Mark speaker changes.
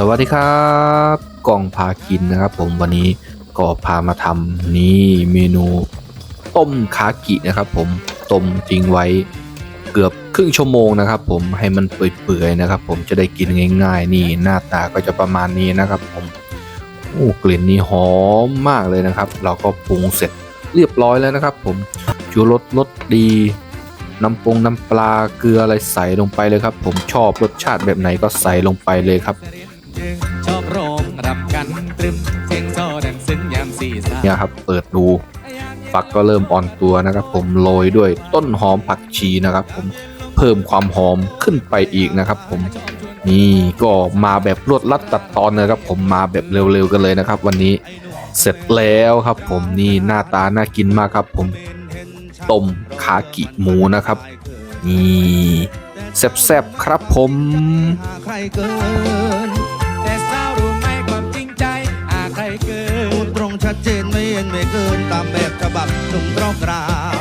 Speaker 1: สวัสดีครับกล่องพากินนะครับ ผมวันนี้ก็พามาทำนี่เมนูต้มคากินะครับ ผมต้มทิ้งไว้เกือบครึ่งชั่วโมงนะครับ ผมให้มันเปื่อยๆนะครับ ผมจะได้กินง่ายๆ นี่หน้าตาก็จะประมาณนี้นะครับ ผมโอ้กลิ่นนี่หอมมากเลยนะครับ เราก็ปรุงเสร็จเรียบร้อยแล้วนะครับ ผมชูรสรสดีน้ำปรุงน้ำปลาเกลืออะไรใส่ลงไปเลยครับ ผมชอบรสชาติแบบไหนก็ใส่ลงไปเลยครับ
Speaker 2: ชอบร้องรำกันตรึมเสียงโซดังซึ้งยามสี่สา
Speaker 1: เนี่ยครับ เปิดดูฟักก็เริ่มอ่อนตัวนะครับ ผมโรยด้วยต้นหอมผักชีนะครับ ผมเพิ่มความหอมขึ้นไปอีกนะครับ ผมนี่ก็มาแบบรวดลัดตัดตอนนะครับ ผมมาแบบเร็วๆกันเลยนะครับ วันนี้เสร็จแล้วครับ ผมนี่หน้าตาน่ากินมากครับ ผมต้มขากิหมูนะครับนี่แซ่บๆครับผม
Speaker 2: ใครเกิน เกิ
Speaker 3: พู
Speaker 2: น
Speaker 3: ดตรงชัดเจนไม่เอ็นไม่เกินตามแบบฉบับหนุ่มตรอกรา